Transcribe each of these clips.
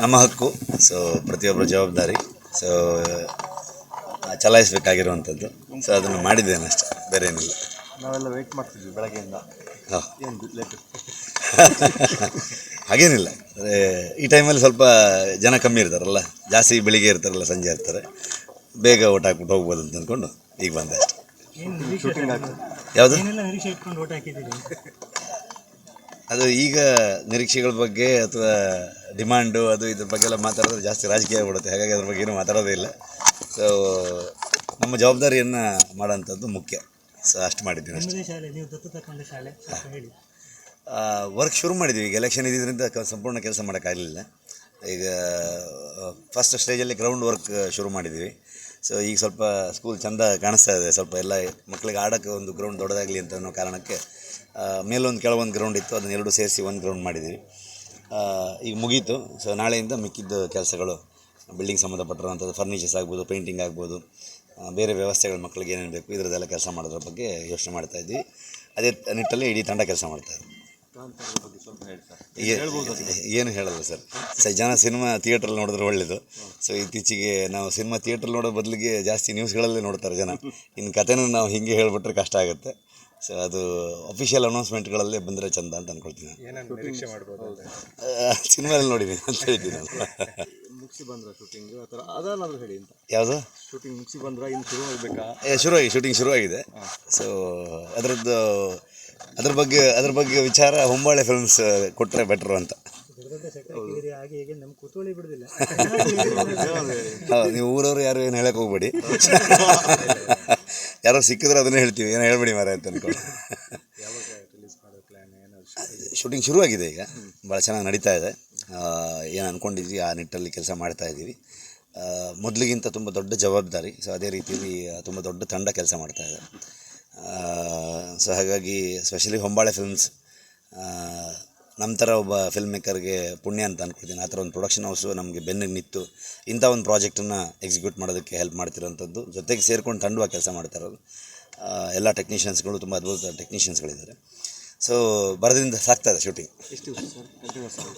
ನಮ್ಮ ಹಕ್ಕು. ಸೊ ಪ್ರತಿಯೊಬ್ಬರ ಜವಾಬ್ದಾರಿ. ಸೊ ಚಲಾಯಿಸಬೇಕಾಗಿರುವಂಥದ್ದು. ಸೊ ಅದನ್ನು ಮಾಡಿದ್ದೇನೆ ಅಷ್ಟೇ. ಬೇರೆ ಏನಿಲ್ಲ. ನಾವೆಲ್ಲ ವೆಯ್ಟ್ ಮಾಡ್ತಿದ್ವಿ ಬೆಳಗ್ಗೆಯಿಂದ. ಹಾಂ. ಹಾಗೇನಿಲ್ಲ. ಅಂದರೆ ಈ ಟೈಮಲ್ಲಿ ಸ್ವಲ್ಪ ಜನ ಕಮ್ಮಿ ಇರ್ತಾರಲ್ಲ. ಜಾಸ್ತಿ ಬೆಳಿಗ್ಗೆ ಇರ್ತಾರಲ್ಲ ಸಂಜೆ ಇರ್ತಾರೆ. ಬೇಗ ಓಟ್ ಹಾಕ್ಬಿಟ್ಟು ಹೋಗ್ಬೋದು ಅಂತ ಅಂದ್ಕೊಂಡು ಈಗ ಬಂದೆ ಅಷ್ಟೆ. ಯಾವುದು ಏನೆಲ್ಲ ನಿರೀಕ್ಷೆ ಇಟ್ಕೊಂಡು ಓಟ್ ಹಾಕಿದ್ದೀರಿ ಅದು ಈಗ ನಿರೀಕ್ಷೆಗಳ ಬಗ್ಗೆ ಅಥವಾ ಡಿಮ್ಯಾಂಡು ಅದು ಇದ್ರ ಬಗ್ಗೆ ಎಲ್ಲ ಮಾತಾಡಿದ್ರೆ ಜಾಸ್ತಿ ರಾಜಕೀಯ ಆಗ್ಬಿಡುತ್ತೆ. ಹಾಗಾಗಿ ಅದ್ರ ಬಗ್ಗೆ ಏನು ಮಾತಾಡೋದೇ ಇಲ್ಲ. ಸೊ ನಮ್ಮ ಜವಾಬ್ದಾರಿಯನ್ನು ಮಾಡೋಂಥದ್ದು ಮುಖ್ಯ. ಸೊ ಅಷ್ಟು ಮಾಡಿದ್ದೀನಿ ಅಷ್ಟೇ. ವರ್ಕ್ ಶುರು ಮಾಡಿದ್ದೀವಿ ಈಗ ಎಲೆಕ್ಷನ್ ಇದ್ದಿದ್ದರಿಂದ ಸಂಪೂರ್ಣ ಕೆಲಸ ಮಾಡೋಕ್ಕಾಗಲಿಲ್ಲ ಈಗ ಫಸ್ಟ್ ಸ್ಟೇಜಲ್ಲಿ ಗ್ರೌಂಡ್ ವರ್ಕ್ ಶುರು ಮಾಡಿದ್ದೀವಿ ಸೊ ಈಗ ಸ್ವಲ್ಪ ಸ್ಕೂಲ್ ಚೆಂದ ಕಾಣಿಸ್ತಾ ಇದೆ. ಸ್ವಲ್ಪ ಎಲ್ಲ ಮಕ್ಕಳಿಗೆ ಆಡೋಕ್ಕೆ ಒಂದು ಗ್ರೌಂಡ್ ದೊಡ್ಡದಾಗಲಿ ಅಂತ ಅನ್ನೋ ಕಾರಣಕ್ಕೆ ಮೇಲೊಂದು ಕೆಳಗೊಂದು ಗ್ರೌಂಡ್ ಇತ್ತು ಅದನ್ನ ಎರಡು ಸೇರಿಸಿ ಒಂದು ಗ್ರೌಂಡ್ ಮಾಡಿದ್ದೀವಿ. ಈಗ ಮುಗೀತು. ಸೊ ನಾಳೆಯಿಂದ ಮಿಕ್ಕಿದ್ದ ಕೆಲಸಗಳು ಬಿಲ್ಡಿಂಗ್ ಸಂಬಂಧಪಟ್ಟಿರುವಂಥದ್ದು ಫರ್ನಿಚರ್ಸ್ ಆಗ್ಬೋದು ಪೇಂಟಿಂಗ್ ಆಗ್ಬೋದು ಬೇರೆ ವ್ಯವಸ್ಥೆಗಳು ಮಕ್ಕಳಿಗೆ ಏನೇನು ಬೇಕು ಇದರದ್ದೆಲ್ಲ ಕೆಲಸ ಮಾಡೋದ್ರ ಬಗ್ಗೆ ಯೋಚನೆ ಮಾಡ್ತಾ ಇದ್ವಿ. ಅದೇ ನಿಟ್ಟಲ್ಲಿ ಇಡೀ ತಂಡ ಕೆಲಸ ಮಾಡ್ತಾ ಇದ್ವಿ. ಸರ್. ಏನು ಹೇಳಲ್ಲ ಸರ್. ಸ ಜನ ಸಿನಿಮಾ ಥಿಯೇಟ್ರಲ್ಲಿ ನೋಡಿದ್ರೆ ಒಳ್ಳೇದು. ಸೊ ಇತ್ತೀಚೆಗೆ ನಾವು ಸಿನಿಮಾ ಥಿಯೇಟ್ರಲ್ಲಿ ನೋಡೋ ಬದಲಿಗೆ ಜಾಸ್ತಿ ನ್ಯೂಸ್ಗಳಲ್ಲೇ ನೋಡ್ತಾರೆ ಜನ. ಇನ್ನು ಕಥೆನೂ ನಾವು ಹಿಂಗೆ ಹೇಳಿಬಿಟ್ರೆ ಕಷ್ಟ ಆಗುತ್ತೆ. ಸೊ ಅದು ಅಫಿಷಿಯಲ್ ಅನೌನ್ಸ್ಮೆಂಟ್ಗಳಲ್ಲೇ ಬಂದರೆ ಚಂದ ಅಂತ ಅನ್ಕೊಳ್ತೀನಿ. ಸಿನಿಮಾದಲ್ಲಿ ನೋಡಿದ್ದೀನಿ ಅಂತ ಹೇಳ್ತೀನಿ ಮುಗಿಸಿ ಬಂದ್ರ ಶೂಟಿಂಗ್ ಆ ಥರ ಅದನ್ನಾದ್ರೂ ಹೇಳಿ ಅಂತ. ಯಾವುದು? ಶೂಟಿಂಗ್ ಮುಗಿಸಿ ಬಂದ್ರ? ಇನ್ನು ಶುರು ಆಗಬೇಕಾ? ಶುರುವಾಗಿ ಶೂಟಿಂಗ್ ಶುರುವಾಗಿದೆ. ಸೊ ಅದರದ್ದು ಅದ್ರ ಬಗ್ಗೆ ಅದ್ರ ಬಗ್ಗೆ ವಿಚಾರ ಹೊಂಬಾಳೆ ಫಿಲ್ಮ್ಸ್ ಕೊಟ್ಟರೆ ಬೆಟ್ರು ಅಂತ. ಹೌದು ನೀವು ಊರವರು ಯಾರು ಏನು ಹೇಳಕ್ಕೆ ಹೋಗ್ಬೇಡಿ. ಯಾರೋ ಸಿಕ್ಕಿದ್ರೆ ಅದನ್ನೇ ಹೇಳ್ತೀವಿ. ಏನೋ ಹೇಳ್ಬೇಡಿ ಮಾರ ಅಂತ ಅನ್ಕೊಂಡು. ಶೂಟಿಂಗ್ ಶುರುವಾಗಿದೆ ಈಗ. ಭಾಳ ಚೆನ್ನಾಗಿ ನಡೀತಾ ಇದೆ. ಏನು ಅಂದ್ಕೊಂಡಿದ್ವಿ ಆ ನಿಟ್ಟಲ್ಲಿ ಕೆಲಸ ಮಾಡ್ತಾ ಇದ್ದೀವಿ. ಮೊದಲಿಗಿಂತ ತುಂಬ ದೊಡ್ಡ ಜವಾಬ್ದಾರಿ. ಸೊ ಅದೇ ರೀತಿಯಲ್ಲಿ ತುಂಬ ದೊಡ್ಡ ತಂಡ ಕೆಲಸ ಮಾಡ್ತಾ ಇದೆ. ಸೊ ಹಾಗಾಗಿ ಸ್ಪೆಷಲಿ ಹೊಂಬಾಳೆ ಫಿಲ್ಮ್ಸ್ ನಮ್ಮ ಥರ ಒಬ್ಬ ಫಿಲ್ಮ್ ಮೇಕರ್ಗೆ ಪುಣ್ಯ ಅಂತ ಅಂದ್ಕೊಳ್ತೀನಿ ಆ ಥರ ಒಂದು ಪ್ರೊಡಕ್ಷನ್ ಹೌಸು ನಮಗೆ ಬೆನ್ನಿಗೆ ನಿಂತು ಇಂಥ ಒಂದು ಪ್ರಾಜೆಕ್ಟನ್ನು ಎಕ್ಸಿಕ್ಯೂಟ್ ಮಾಡೋದಕ್ಕೆ ಹೆಲ್ಪ್ ಮಾಡ್ತಿರೋಂಥದ್ದು. ಜೊತೆಗೆ ಸೇರ್ಕೊಂಡು ತಂಡವಾಗಿ ಕೆಲಸ ಮಾಡ್ತಾ ಇರೋದು. ಆ, ಎಲ್ಲ ಟೆಕ್ನಿಷಿಯನ್ಸ್ಗಳು ತುಂಬ ಅದ್ಭುತ ಟೆಕ್ನಿಷಿಯನ್ಸ್ಗಳಿದ್ದಾರೆ ಸೊ ಬರದಿಂದ ಸಾಕ್ತಾ ಇದೆ ಶೂಟಿಂಗ್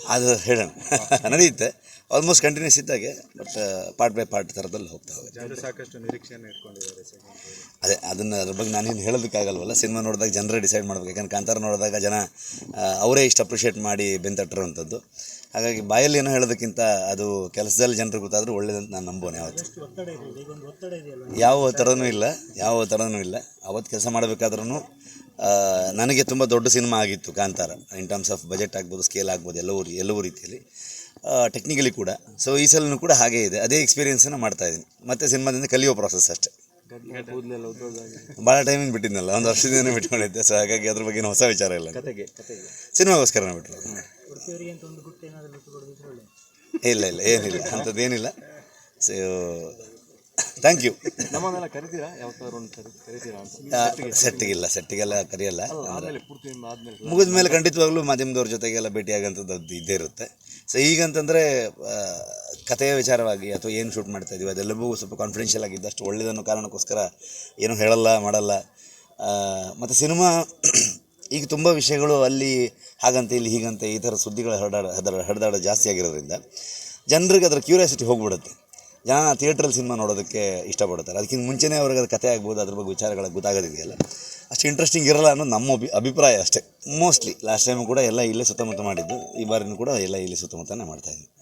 ಅದು ಹೇಳೋಣ. ನಡೆಯುತ್ತೆ. ಆಲ್ಮೋಸ್ಟ್ ಕಂಟಿನ್ಯೂಸ್ ಇದ್ದಾಗೆ ಬಟ್ ಪಾರ್ಟ್ ಬೈ ಪಾರ್ಟ್ ಥರದಲ್ಲಿ ಹೋಗ್ತಾ ಹೋಗುತ್ತೆ. ಸಾಕಷ್ಟು ನಿರೀಕ್ಷೆಯನ್ನು ಇಟ್ಕೊಂಡಿದ್ದಾರೆ ಅದೇ ಅದನ್ನು ಅದ್ರ ಬಗ್ಗೆ ನಾನೇನು ಹೇಳೋದಕ್ಕಾಗಲ್ವಲ್ಲ. ಸಿನಿಮಾ ನೋಡಿದಾಗ ಜನರೇ ಡಿಸೈಡ್ ಮಾಡ್ಬೇಕು. ಯಾಕಂದ್ರೆ ಕಾಂತಾರ ನೋಡಿದಾಗ ಜನ ಅವರೇ ಇಷ್ಟು ಅಪ್ರಿಷಿಯೇಟ್ ಮಾಡಿ ಬೆಂದಟ್ಟಿರುವಂಥದ್ದು ಹಾಗಾಗಿ ಬಾಯಲ್ಲಿ ಏನೋ ಹೇಳೋದಕ್ಕಿಂತ ಅದು ಕೆಲಸದಲ್ಲಿ ಜನರಿಗೆ ಗೊತ್ತಾದರೂ ಒಳ್ಳೇದಂತ ನಾನು ನಂಬೋನೆ ಯಾವತ್ತು. ಯಾವ ಒತ್ತಡನೂ ಇಲ್ಲ. ಯಾವ ಒತ್ತಡನೂ ಇಲ್ಲ. ಅವತ್ತು ಕೆಲಸ ಮಾಡಬೇಕಾದ್ರೂ ನನಗೆ ತುಂಬ ದೊಡ್ಡ ಸಿನಿಮಾ ಆಗಿತ್ತು Kantara. In terms of budget ಆಗ್ಬೋದು ಸ್ಕೇಲ್ ಆಗ್ಬೋದು ಎಲ್ಲವೂ ರೀ- ಎಲ್ಲವೂ ರೀತಿಯಲ್ಲಿ. ಟೆಕ್ನಿಕಲಿ ಕೂಡ. ಸೊ ಈ ಸಲನೂ ಕೂಡ ಹಾಗೇ ಇದೆ. ಅದೇ ಎಕ್ಸ್ಪೀರಿಯನ್ಸನ್ನು ಮಾಡ್ತಾ ಇದ್ದೀನಿ. ಮತ್ತು ಸಿನಿಮಾದಿಂದ ಕಲಿಯೋ ಪ್ರಾಸೆಸ್ ಅಷ್ಟೇ. ಭಾಳ ಟೈಮಿಂಗ್ ಬಿಟ್ಟಿದ್ನಲ್ಲ ಒಂದು ವರ್ಷದಿಂದ ಬಿಟ್ಕೊಂಡಿದ್ದೆ. ಸೊ ಹಾಗಾಗಿ ಅದ್ರ ಬಗ್ಗೆ ಏನು ಹೊಸ ವಿಚಾರ ಇಲ್ಲ ಸಿನಿಮಾಗೋಸ್ಕರ ಸಿನಿಮಾಗೋಸ್ಕರನೇ ಬಿಟ್ಟರು ಇಲ್ಲ ಇಲ್ಲ ಏನಿಲ್ಲ. ಅಂಥದ್ದೇನಿಲ್ಲ. ಸೊ ಥ್ಯಾಂಕ್ ಯು ನಮ್ಮನ್ನೆಲ್ಲ ಕರಿತೀರಾ? ಯಾವತ್ತಾದ್ರು ಒಂದು ಕರಿ ಕರಿತೀರಾ ಅಂತ? ಸೆಟ್ಟಿಗಿಲ್ಲ ಸೆಟ್ಟಿಗೆಲ್ಲ ಕರೆಯಲ್ಲ. ಆಮೇಲೆ ಪೂರ್ತಿ ಮುಗಿದ ಮೇಲೆ ಖಂಡಿತವಾಗ್ಲೂ ಮಾಧ್ಯಮದವ್ರ ಜೊತೆಗೆಲ್ಲ ಭೇಟಿಯಾಗಂಥದ್ದು ಇದ್ದೇ ಇರುತ್ತೆ. ಸೊ ಈಗಂತಂದರೆ ಕಥೆಯ ವಿಚಾರವಾಗಿ ಅಥವಾ ಏನು ಶೂಟ್ ಮಾಡ್ತಾ ಇದೀವಿ ಅದೆಲ್ಲವೂ ಸ್ವಲ್ಪ ಕಾನ್ಫಿಡೆನ್ಷಿಯಲ್ ಆಗಿದ್ದಷ್ಟು ಒಳ್ಳೆಯದನ್ನು ಕಾರಣಕ್ಕೋಸ್ಕರ ಏನೂ ಹೇಳಲ್ಲ ಮಾಡಲ್ಲ. ಮತ್ತು ಸಿನಿಮಾ ಈಗ ತುಂಬ ವಿಷಯಗಳು ಅಲ್ಲಿ ಹಾಗಂತೆ ಇಲ್ಲಿ ಹೀಗಂತೆ ಈ ಥರ ಸುದ್ದಿಗಳು ಹರಡಾಡ ಹದರ ಹರಿದಾಡ ಜಾಸ್ತಿ ಆಗಿರೋದ್ರಿಂದ ಜನರಿಗೆ ಅದರ ಕ್ಯೂರಿಯಾಸಿಟಿ ಹೋಗ್ಬಿಡುತ್ತೆ. ಜನ ಥಿಯೇಟ್ರಲ್ಲಿ ಸಿನಿಮಾ ನೋಡೋದಕ್ಕೆ ಇಷ್ಟಪಡ್ತಾರೆ. ಅದಕ್ಕಿಂತ ಮುಂಚೆನೇ ಅವ್ರಿಗೆ ಅದು ಕಥೆ ಆಗ್ಬೋದು, ಅದ್ರ ಬಗ್ಗೆ ವಿಚಾರಗಳ ಗೊತ್ತಾಗೋದಿದೆಯಲ್ಲ. ಅಷ್ಟು ಇಂಟ್ರೆಸ್ಟಿಂಗ್ ಇರಲ್ಲ ಅನ್ನೋದು ನಮ್ಮ ಅಭಿ, ಅಭಿಪ್ರಾಯ ಅಷ್ಟೇ. ಮೋಸ್ಟ್ಲಿ ಲಾಸ್ಟ್ ಟೈಮು ಕೂಡ ಎಲ್ಲ ಇಲ್ಲೇ ಸುತ್ತಮುತ್ತ ಮಾಡಿದ್ದು, ಈ ಬಾರಿನೂ ಕೂಡ ಎಲ್ಲ ಇಲ್ಲೇ ಸುತ್ತಮುತ್ತನೇ ಮಾಡ್ತಾಯಿದ್ವಿ